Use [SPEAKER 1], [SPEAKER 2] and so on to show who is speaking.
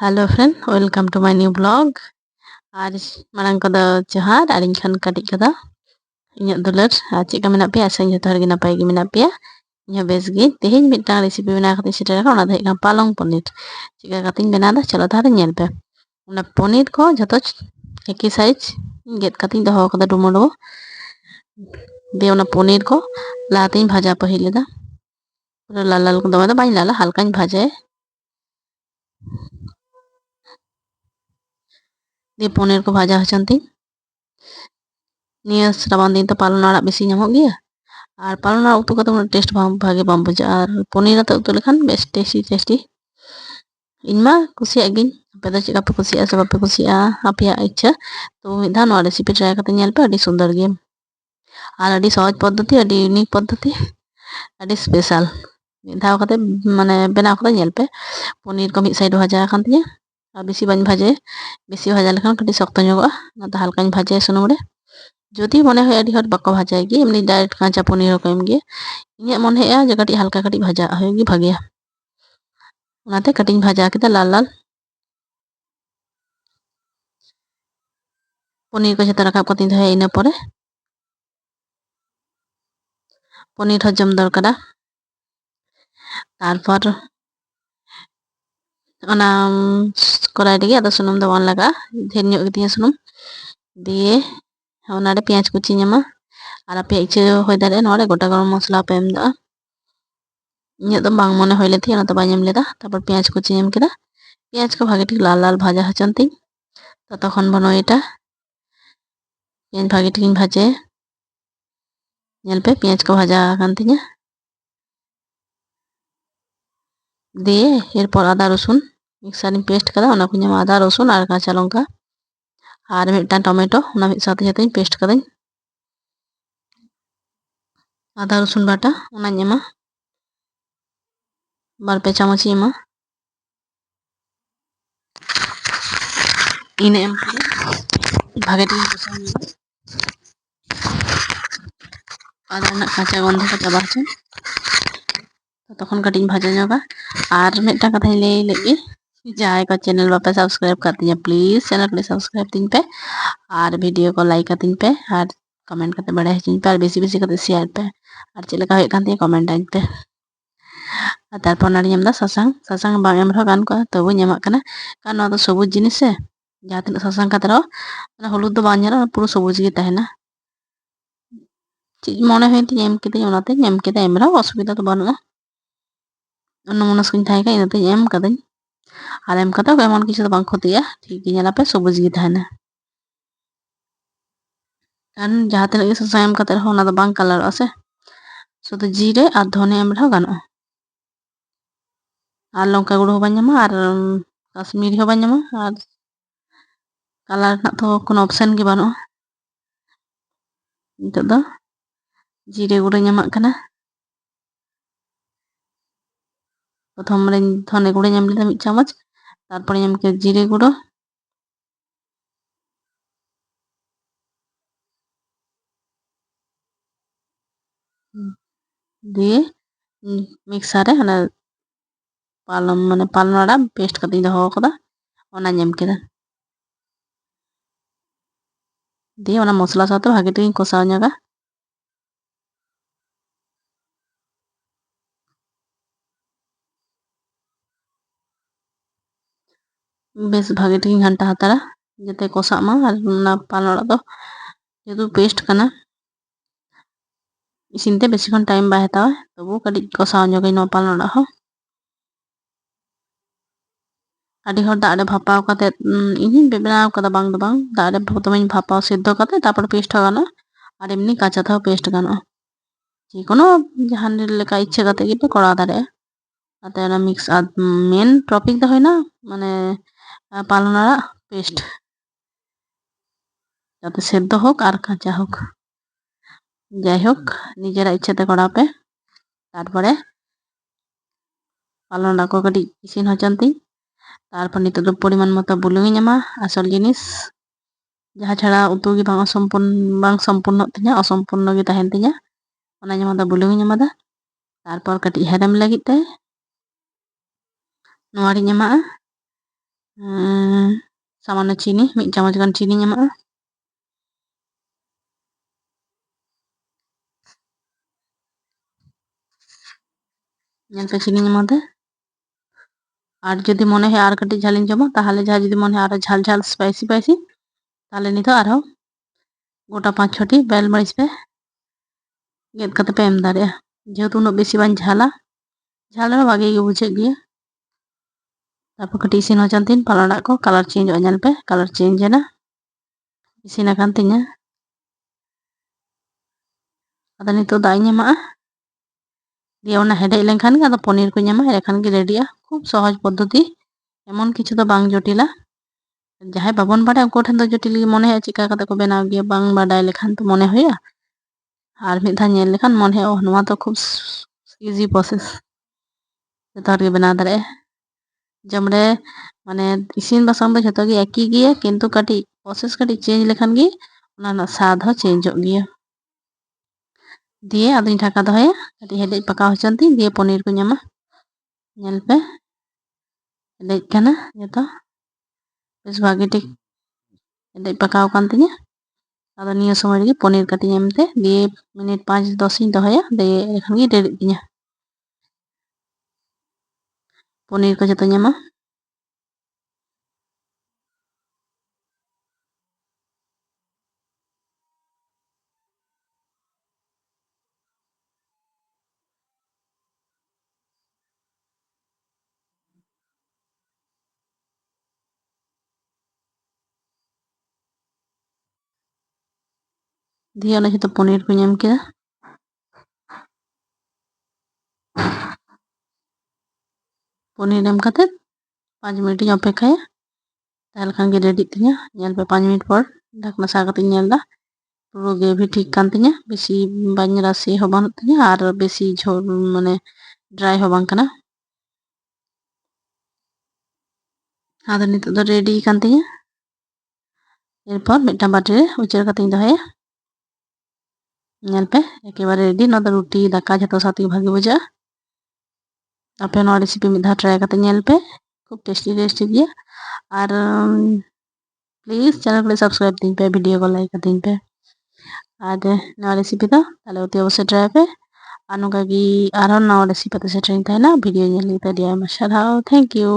[SPEAKER 1] Hello friend welcome to my new vlog আর মারাং কদা জোহার আর ইন খান কাটিক কদা ᱤᱧᱟᱹᱜ ᱫᱩᱞᱟᱹᱲ ᱟᱨ ᱪᱮᱫᱠᱟ ᱢᱮᱱᱟᱜ ᱯᱮᱭᱟ ᱟᱥᱟᱧ ᱡᱚᱛᱚ ᱦᱚᱲᱜᱮ ᱱᱟᱯᱟᱭ ᱜᱮ ᱢᱮᱱᱟᱜ ᱯᱮᱭᱟ ᱤᱧ ᱦᱚᱸ ᱵᱮᱥ ᱜᱮ ᱛᱮᱦᱮᱧ ᱢᱤᱫᱴᱟᱝ ᱨᱮᱥᱤᱯᱤ ᱵᱮᱱᱟᱣ ᱠᱟᱛᱮ ᱥᱮᱴᱮᱨ ᱟᱠᱟᱱᱟ ᱚᱱᱟ ᱫᱚ ᱦᱩᱭᱩᱜ ᱠᱟᱱᱟ ᱯᱟᱞᱚᱝ ᱯᱚᱱᱤᱨ ᱪᱮᱫᱠᱟ ᱠᱟᱛᱮᱧ ᱵᱮᱱᱟᱣᱫᱟ ᱪᱚᱞᱚ ᱛᱟᱦᱚᱞᱮ ᱧᱮᱞ ᱯᱮ ᱚᱱᱟ ᱯᱚᱱᱤᱨ ᱠᱚ ᱡᱚᱛᱚ ᱮᱠᱤ ᱥᱟᱭᱤᱡ ᱜᱮᱫ ᱠᱟᱛᱮᱧ ᱫᱚᱦᱚ ᱟᱠᱟᱫᱟ ᱰᱩᱢᱩᱰᱩ ᱫᱤᱭᱮ ᱚᱱᱟ ᱯᱚᱱᱤᱨ ᱠᱚ ᱞᱟᱦᱟᱛᱮᱧ ᱵᱷᱟᱡᱟ ᱯᱟᱹᱦᱤ ᱞᱮᱫᱟ ᱯᱩᱨᱟᱹ ᱞᱟᱞ ᱞᱟᱞ ᱫᱚᱢᱮ ᱫᱚ ᱵᱟᱹᱧ ᱞᱟᱞᱟ ᱦᱟᱞᱠᱟᱧ ᱵᱷᱟᱡᱟᱭᱟ di poner ko bhaja hachanti niya seraban dinta palona ada besi nyamuk gya ar palona utuh kata mana taste bang bhagi bang bhaja ar poner ada utuh lekan best tasty tasty inma kusi agin pada cik apa kusi a sebab apa kusi a apa ya aja tuh mitha no ada sipit raya kata nyalpa ada sundar game. Ada di sawat potati ada di unik potati ada spesial mitha kata mana benar kata nyalpa poner komik saya dua jaya kantinya ᱟᱨ ᱵᱮᱥᱤ ᱵᱟᱹᱧ ᱵᱷᱟᱡᱟᱭᱟ ᱵᱮᱥᱤ ᱵᱷᱟᱡᱟ ᱞᱮᱠᱷᱟᱱ ᱠᱟᱹᱴᱤᱡ শক্ত ᱧᱚᱜᱚᱜᱼᱟ ᱚᱱᱟᱛᱮ ᱦᱟᱞᱠᱟᱧ ᱵᱷᱟᱡᱟᱭᱟ ᱥᱩᱱᱩᱢ ᱨᱮ ᱡᱩᱫᱤ ᱢᱚᱱᱮ ᱦᱩᱭᱩᱜᱼᱟ ᱟᱹᱰᱤ ᱦᱚᱲ ᱵᱟᱠᱚ ᱵᱷᱟᱡᱟᱭ ᱜᱮ ᱮᱢᱱᱤ ᱰᱟᱭᱨᱮᱠᱴ ᱠᱟᱸᱪᱟ ᱯᱚᱱᱤᱨ ᱦᱚᱸᱠᱚ ᱮᱢ ᱜᱮᱭᱟ ᱤᱧᱟᱹᱜ ᱢᱚᱱᱮ ᱦᱩᱭᱩᱜᱼᱟ ᱡᱮ ᱠᱟᱹᱴᱤᱡ ᱦᱟᱞᱠᱟ ᱠᱟᱹᱴᱤᱡ ᱵᱷᱟᱡᱟ ᱦᱩᱭᱩᱜ ᱜᱮ ᱵᱷᱟᱜᱮᱭᱟ ᱚᱱᱟᱛᱮ ᱠᱟᱹᱴᱤᱡ ᱤᱧ ᱵᱷᱟᱡᱟ ᱠᱮᱫᱟ ᱞᱟᱞ ᱞᱟᱞ ᱯᱚᱱᱤᱨ ᱠᱚ ᱡᱷᱚᱛᱚ ᱨᱟᱠᱟᱵ ᱠᱟᱛᱮᱧ ᱫᱚᱦᱚᱭᱟ ᱤᱱᱟᱹ ᱯᱚᱨᱮ পনির হওয়ার জন্য দরকার তারপর ᱚᱱᱟ কড়াইটিকে আদা ᱥᱩᱱᱩᱢ ᱫᱚ ᱵᱟᱝ ᱞᱟᱜᱟᱜᱼᱟ ᱰᱷᱮᱨ ᱧᱚᱜ ᱜᱮᱛᱤᱧᱟ ᱥᱩᱱᱩᱢ ᱫᱤᱭᱮ ᱚᱱᱟᱨᱮ ᱯᱮᱸᱭᱟᱡᱽ ᱠᱩᱪᱤ ᱧᱟᱢᱟ ᱟᱨ ᱟᱯᱮ ᱤᱪᱷᱟᱹ ᱦᱩᱭ ᱫᱟᱲᱮᱭᱟᱜᱼᱟ ᱱᱚᱣᱟᱨᱮ ᱜᱚᱴᱟ ᱜᱚᱨᱚᱢ ᱢᱚᱥᱞᱟ ᱯᱮ ᱮᱢ ᱫᱟᱜᱼᱟ ᱤᱧᱟᱹᱜ ᱫᱚ ᱵᱟᱝ ᱢᱚᱱᱮ ᱦᱩᱭ ᱞᱮᱱ ᱛᱤᱧᱟ ᱚᱱᱟᱛᱮ ᱵᱟᱹᱧ ᱮᱢ ᱞᱮᱫᱟ ᱛᱟᱨᱯᱚᱨ ᱯᱮᱸᱭᱟᱡᱽ ᱠᱩᱪᱤᱧ ᱮᱢ ᱠᱮᱫᱟ ᱯᱮᱸᱭᱟᱡᱽ ᱠᱚ ᱵᱷᱟᱜᱮ ᱴᱷᱤᱠ ᱞᱟᱞ ᱞᱟᱞ ᱵᱷᱟᱡᱟ ᱦᱚᱪᱚᱱ ᱛᱤᱧ ততক্ষণ ᱵᱚᱱ ᱳᱭᱮᱴᱟ ᱯᱮᱸᱭᱟᱡᱽ ᱵᱷᱟᱜᱮ ᱴᱷᱤᱠᱤᱧ ᱵᱷᱟᱡᱟᱭᱟ ᱧᱮᱞ ᱯᱮ ᱯᱮᱸᱭᱟᱡᱽ ᱠᱚ ᱵᱷᱟᱡᱟ ᱟᱠᱟᱱ ᱛᱤᱧᱟ দিয়ে এরপর আদা রসুন ᱢᱤᱠᱥᱟᱨᱤᱧ ᱯᱮᱥᱴ ᱠᱟᱫᱟ ᱚᱱᱟ ᱠᱚᱧ ᱧᱟᱢᱟ ᱟᱫᱟ ᱨᱚᱥᱩᱱ ᱟᱨ ᱠᱟᱸᱪᱟ ᱞᱚᱝᱠᱟ ᱟᱨ ᱢᱤᱫᱴᱟᱝ ᱴᱚᱢᱮᱴᱳ ᱚᱱᱟ ᱢᱤᱫ ᱥᱟᱶᱛᱮ ᱡᱟᱛᱮᱧ ᱯᱮᱥᱴ ᱠᱟᱫᱟᱹᱧ আদা রসুন বাটা ᱚᱱᱟᱧ ᱮᱢᱟ ᱵᱟᱨ ᱯᱮ ᱪᱟᱢᱚᱪᱤᱧ ᱮᱢᱟ ᱤᱱᱟᱹ ᱮᱢ ᱠᱟᱛᱮ ᱵᱷᱟᱜᱮ ᱴᱷᱤᱠ ᱠᱚᱥᱟᱣ ᱦᱩᱭᱩᱜᱼᱟ ᱟᱫᱟ ᱨᱮᱱᱟᱜ ᱠᱟᱸᱪᱟ ᱜᱚᱱᱫᱷᱚ ᱠᱚ ᱪᱟᱵᱟ ᱦᱚᱪᱚ ᱛᱚᱠᱷᱚᱱ ᱠᱟᱹᱴᱤᱡ ᱤᱧ ᱵᱷᱟᱡᱟ ᱧᱚᱜᱟ ᱟᱨ ᱢᱤᱫᱴᱟᱝ ᱠᱟᱛᱷᱟᱧ ᱞᱟᱹᱭ ᱞᱮᱫ ᱜᱮ जाएगा चैनल वापस सब्सक्राइब कर दीजिए प्लीज़ चैनल पे सब्सक्राइब दिन पे और वीडियो को लाइक कर दिन पे और कमेंट करते बड़ा हिचिन पे और बेसि बेसि करते शेयर पे और चले का होते कमेंट आज पे আর তারপর নাড়ি আমরা সাসাং সাসাং বাম আমরা গান করা তবু নেমা কানা কারণ ওটা সবুজ জিনিস সে যা তিন সাসাং কাতে রো মানে হলুদ তো বাং জানা পুরো সবুজ গে তাহেনা চিজ মনে হয় তিন এম কেতে ওনাতে এম কেতে এমরা অসুবিধা তো বানুনা অন্য মনস্কিন থাকে ইনাতে এম কাদাই ᱟᱨ ᱮᱢ ᱠᱟᱛᱮ ᱮᱢᱚᱱ ᱠᱤᱪᱷᱩ ᱫᱚ ᱵᱟᱝ ᱠᱷᱚᱛᱤᱜᱼᱟ ᱴᱷᱤᱠ ᱜᱮ ᱧᱮᱞ ᱟᱯᱮ ᱥᱚᱵᱩᱡ ᱜᱮ ᱛᱟᱦᱮᱱᱟ ᱠᱟᱨᱚᱱ ᱡᱟᱦᱟᱸ ᱛᱤᱱᱟᱹᱜ ᱜᱮ ᱥᱟᱥᱟᱝ ᱮᱢ ᱠᱟᱛᱮ ᱨᱮᱦᱚᱸ ᱚᱱᱟ ᱫᱚ ᱵᱟᱝ ᱠᱟᱞᱟᱨᱚᱜᱼᱟ ᱥᱮ ᱥᱩᱫᱷᱩ ᱡᱤᱨᱮ ᱟᱨ ᱫᱷᱚᱱᱮ ᱮᱢ ᱨᱮᱦᱚᱸ ᱜᱟᱱᱚᱜᱼᱟ ᱟᱨ ᱞᱚᱝᱠᱟ ᱜᱩᱲᱩ ᱦᱚᱸ ᱵᱟᱝ ᱧᱟᱢᱟ ᱟᱨ ᱠᱟᱥᱢᱤᱨᱤ ᱦᱚᱸ ᱵᱟᱝ ᱧᱟᱢᱟ ᱟᱨ ᱠᱟᱞᱟᱨ ᱨᱮᱱᱟᱜ ᱫᱚ ᱠᱳᱱᱳ ᱚᱯᱥᱮᱱ ᱜᱮ ᱵᱟᱹᱱᱩᱜᱼᱟ ᱱᱤᱛᱚᱜ ᱫᱚ ᱡᱤᱨᱮ ᱜᱩᱲᱟᱹ ᱧᱟᱢᱟᱜ ᱠᱟᱱᱟ প্রথমে ধনে গুঁড়ো নিলাম এক চামচ তারপরে আমাকে জিরে গুঁড়ো দিয়ে ᱢᱤᱠᱥᱟᱨ ᱨᱮ ᱚᱱᱟ ᱯᱟᱞᱚᱝ ᱢᱟᱱᱮ ᱯᱟᱞᱚᱝ ᱟᱲᱟᱜ ᱯᱮᱥᱴ ᱠᱟᱛᱮᱧ ᱫᱚᱦᱚ ᱟᱠᱟᱫᱟ ᱚᱱᱟᱧ ᱮᱢ ᱠᱮᱫᱟ ᱫᱤᱭᱮ ᱚᱱᱟ ᱢᱚᱥᱞᱟ ᱥᱟᱶᱛᱮ ᱵᱷᱟᱜᱮ ᱴᱷᱤᱠᱤᱧ ᱠᱚᱥᱟᱣ ᱧᱚᱜᱟ ᱵᱮᱥ ᱵᱷᱟᱜᱮ ᱴᱷᱤᱠᱤᱧ ᱜᱷᱟᱱᱴᱟ ᱦᱟᱛᱟᱲᱟ ᱡᱟᱛᱮ ᱠᱚᱥᱟᱜ ᱢᱟ ᱟᱨ ᱚᱱᱟ ᱯᱟᱞᱚᱱ ᱟᱲᱟᱜ ᱫᱚ ᱡᱮᱦᱮᱛᱩ ᱯᱮᱥᱴ ᱠᱟᱱᱟ ᱤᱥᱤᱱ ᱛᱮ ᱵᱮᱥᱤক্ষণ ᱴᱟᱭᱤᱢ ᱵᱟᱭ ᱦᱟᱛᱟᱣᱟ ᱛᱚᱵᱩ ᱠᱟᱹᱴᱤᱡ ᱠᱚᱥᱟᱣ ᱧᱚᱜᱟᱹᱧ ᱱᱚᱣᱟ ᱯᱟᱞᱚᱱ ᱟᱲᱟᱜ ᱦᱚᱸ ᱟᱹᱰᱤ ᱦᱚᱲ ᱫᱟᱜ ᱨᱮ ᱵᱷᱟᱯᱟᱣ ᱠᱟᱛᱮᱫ ᱤᱧᱤᱧ ᱵᱮᱱᱟᱣ ᱠᱟᱫᱟ ᱵᱟᱝ ᱫᱚ ᱵᱟᱝ ᱫᱟᱜ ᱨᱮ ᱯᱨᱚᱛᱷᱚᱢᱮᱧ ᱵᱷᱟᱯᱟᱣ ᱥᱤᱫᱽᱫᱚ ᱠᱟᱛᱮᱫ ᱛᱟᱨᱯᱚᱨ ᱯᱮᱥᱴ ᱦᱚᱸ ᱜᱟᱱᱚᱜᱼᱟ ᱟᱨ ᱮᱢᱱᱤ ᱠᱟᱸᱪᱟ ᱛᱮᱦᱚᱸ ᱯᱮᱥᱴ ᱜᱟᱱᱚᱜᱼᱟ ᱡᱮ ᱠᱳᱱᱳ ᱡᱟᱦᱟᱱ ᱞᱮᱠᱟ ᱤᱪᱪᱷᱟᱹ ᱠᱟᱛᱮᱫ ᱜᱮᱯᱮ ᱠᱚᱨᱟᱣ ᱫᱟᱲᱮᱭᱟᱜᱼᱟ ᱟᱛᱮ ᱚᱱᱟ ᱢᱤᱠᱥ ᱟᱨ ᱢᱮᱱ ᱴᱚᱯᱤᱠ ᱫᱚ ᱦᱩᱭᱱᱟ ᱢᱟᱱᱮ পালনাড়া পেস্ট যাতে সেদ্ধ হোক আর কাঁচা হোক। যাই হোক নিজেরা ইচ্ছেতে করাপে তারপরে পালনাড়াকে কাটিজ ইসিন হচ্ছেন্তি। তারপর নিতদ পরিমাণ মতো বুলুং ᱧᱟᱢᱟ আসল জিনিস। যাহা ছাড়া উতু কি বাং সম্পূর্ণ বাং সম্পূর্ণ তিনা অসম্পূর্ণ কি তাহেন তিনা ᱚᱱᱟ ᱧᱟᱢᱟᱫᱟ ᱵᱩᱞᱩᱝ ᱧᱟᱢᱟᱫᱟ ᱛᱟᱨᱯᱚᱨ ᱠᱟᱹᱴᱤᱡ ᱦᱮᱨᱮᱢ ᱞᱟᱹᱜᱤᱫ ᱛᱮ ᱱᱚᱣᱟ ᱨᱤᱧ ᱮᱢᱟᱜᱼᱟ ᱥᱟᱢᱟᱱᱱᱚ ᱪᱤᱱᱤ ᱢᱤᱫ ᱪᱟᱢᱚᱪ ᱜᱟᱱ ᱪᱤᱱᱤᱧ ᱮᱢᱟᱜᱼᱟ ᱧᱮᱞᱯᱮ ᱪᱤᱱᱤᱧ ᱮᱢᱟᱫᱟ আর যদি মনে হয় আর কাটি ঝাল জমা তাহলে যা যদি মনে হয় আরও ঝাল ঝাল স্পাইসি স্পাইসি তাহলে নিত আরও গোটা পাঁচ ছটি বেল মরিচ পে গেদ কাতে পে এম দাঁড়িয়ে যেহেতু উনো বেশি বান ঝালা ঝালেরও ভাগেই বুঝে গিয়ে ᱛᱟᱯᱚᱨ ᱠᱟᱹᱴᱤᱡ ᱤᱥᱤᱱ ᱦᱚᱪᱚᱱ ᱛᱤᱧ ᱯᱟᱞᱚᱱᱟᱜ ᱠᱚ ᱠᱟᱞᱟᱨ ᱪᱮᱧᱡᱚᱜᱼᱟ ᱧᱮᱞ ᱯᱮ ᱠᱟᱞᱟᱨ ᱪᱮᱧᱡᱽ ᱮᱱᱟ ᱤᱥᱤᱱ ᱟᱠᱟᱱ ᱛᱤᱧᱟ ᱟᱫᱚ ᱱᱤᱛᱚᱜ ᱫᱟᱜ ᱤᱧ ᱮᱢᱟᱜᱼᱟ ᱫᱤᱭᱮ ᱚᱱᱟ ᱦᱮᱰᱮᱡ ᱞᱮᱱᱠᱷᱟᱱ ᱜᱮ ᱟᱫᱚ ᱯᱚᱱᱤᱨ ᱠᱚᱧ ᱮᱢᱟ ᱮᱸᱰᱮᱠᱷᱟᱱ ᱜᱮ ᱨᱮᱰᱤᱜᱼᱟ ᱠᱷᱩᱵ ᱥᱚᱦᱚᱡ ᱯᱚᱫᱽᱫᱷᱚᱛᱤ ᱮᱢᱚᱱ ᱠᱤᱪᱷᱩ ᱫᱚ ᱵᱟᱝ ᱡᱚᱴᱤᱞᱟ ᱡᱟᱦᱟᱸᱭ ᱵᱟᱵᱚᱱ ᱵᱟᱰᱟᱭᱟ ᱩᱱᱠᱩ ᱴᱷᱮᱱ ᱫᱚ ᱡᱚᱴᱤᱞ ᱜᱮ ᱢᱚᱱᱮ ᱦᱩᱭᱩᱜᱼᱟ ᱪᱮᱫᱠᱟ ᱠᱟᱛᱮ ᱠᱚ ᱵᱮᱱᱟᱣ ᱜᱮᱭᱟ ᱵᱟᱝ ᱵᱟᱰᱟᱭ ᱞᱮᱠᱷᱟᱱ ᱛᱚ ᱢᱚᱱᱮ ᱦᱩᱭᱩᱜᱼᱟ ᱟᱨ ᱢᱤᱫ ᱫᱷᱟᱣ ᱧᱮᱞ ᱞᱮᱠᱷᱟᱱ ᱢᱚᱱᱮ ᱦᱩᱭᱩᱜᱼᱟ ᱱᱚᱣᱟ ᱫᱚ ᱠᱷᱩᱵ ᱤᱡᱤ ᱯᱨᱚᱥᱮᱥ ᱡᱚᱛᱚ ᱦᱚᱲ ᱜᱮ ᱵᱮᱱᱟᱣ ᱫᱟᱲᱮᱭᱟᱜᱼᱟ ᱡᱚᱢ ᱨᱮ ᱢᱟᱱᱮ ᱤᱥᱤᱱ ᱵᱟᱥᱟᱝ ᱫᱚ ᱡᱷᱚᱛᱚ ᱜᱮ ᱮᱠᱤ ᱜᱮᱭᱟ ᱠᱤᱱᱛᱩ ᱠᱟᱹᱴᱤᱡ ᱯᱨᱚᱥᱮᱥ ᱠᱟᱹᱴᱤᱡ ᱪᱮᱧᱡ ᱞᱮᱠᱷᱟᱱ ᱜᱮ ᱚᱱᱟ ᱨᱮᱱᱟᱜ ᱥᱟᱫ ᱦᱚᱸ ᱪᱮᱧᱡᱚᱜ ᱜᱮᱭᱟ ᱫᱤᱭᱮ ᱟᱫᱚᱧ ঢাকা ᱫᱚᱦᱚᱭᱟ ᱠᱟᱹᱴᱤᱡ ᱦᱮᱰᱮᱡ ᱯᱟᱠᱟᱣ ᱦᱚᱪᱚᱱ ᱛᱤᱧ ᱫᱤᱭᱮ ᱯᱚᱱᱤᱨ ᱠᱚᱧ ᱮᱢᱟ ᱧᱮᱞ ᱯᱮ ᱦᱮᱰᱮᱡ ᱠᱟᱱᱟ ᱡᱚᱛᱚ ᱵᱮᱥ ᱵᱷᱟᱜᱮ ᱴᱷᱤᱠ ᱦᱮᱰᱮᱡ ᱯᱟᱠᱟᱣ ᱟᱠᱟᱱ ᱛᱤᱧᱟᱹ ᱟᱫᱚ ᱱᱤᱭᱟᱹ ᱥᱚᱢᱚᱭ ᱨᱮᱜᱮ ᱯᱚᱱᱤᱨ ᱠᱟᱹᱴᱤᱡ ᱮᱢ ᱛᱮ ᱫᱤᱭᱮ ᱢᱤᱱᱤᱴ ᱯᱟᱸᱪ ᱫᱚᱥᱤᱧ ᱫᱚᱦᱚᱭᱟ ᱫᱤᱭᱮ ᱮᱱᱠᱷᱟᱱ ᱜᱮ ᱨᱮᱰᱤᱜ ᱛᱤᱧᱟ পনির ko jatuh nyama dia ona jatuh পনির ko ᱯᱩᱱᱤ ᱮᱢ ᱠᱟᱛᱮᱫ ᱯᱟᱸᱪ ᱢᱤᱱᱤᱴᱤᱧ ᱚᱯᱮᱠᱷᱟᱭᱟ ᱛᱟᱦᱚᱞᱮ ᱠᱷᱟᱱ ᱜᱮ ᱨᱮᱰᱤᱜ ᱛᱤᱧᱟᱹ ᱧᱮᱞ ᱯᱮ ᱯᱟᱸᱪ ᱢᱤᱱᱤᱴ ᱯᱚᱨ ᱰᱷᱟᱠᱱᱟ ᱥᱟᱦᱟ ᱠᱟᱛᱮᱧ ᱧᱮᱞ ᱮᱫᱟ পুরো গ্রেভি ঠিক কান তিᱧᱟ বেশি বাᱧ রাশি হো বানুᱜ তিᱧᱟ আর বেশি ঝোল মানে ড্রাই হো বাᱝ কানা আদা নিতে তো রেডি কান তিᱧᱟ এরপর মিটাম বাটিরে উচের কাতিᱧ দহয়া ᱧᱮᱞ ᱯᱮ একেবারে রেডি ᱱᱚᱣᱟ ᱫᱚ ᱨᱩᱴᱤ ᱫᱟᱠᱟ ᱡᱷᱚᱛᱚ ᱥᱟᱛᱮ ᱵᱷᱟᱜᱮ ᱵᱩᱡᱷᱟᱹᱜᱼᱟ आपे ना रेसिपी मिधा ट्राई करते नेल पे। खूब टेस्टी टेस्टी दिया और um, प्लीज़ चैनल को सब्सक्राइब दिन पे वीडियो को लाइक कर दिन पे। आज नौ रेसिपी तो ताले उत्ती अवश्य ट्राई पे। आनु का की रेसिपी पता से ट्रेन था ना वीडियो नेल लिखता दिया मशहूर थैंक यू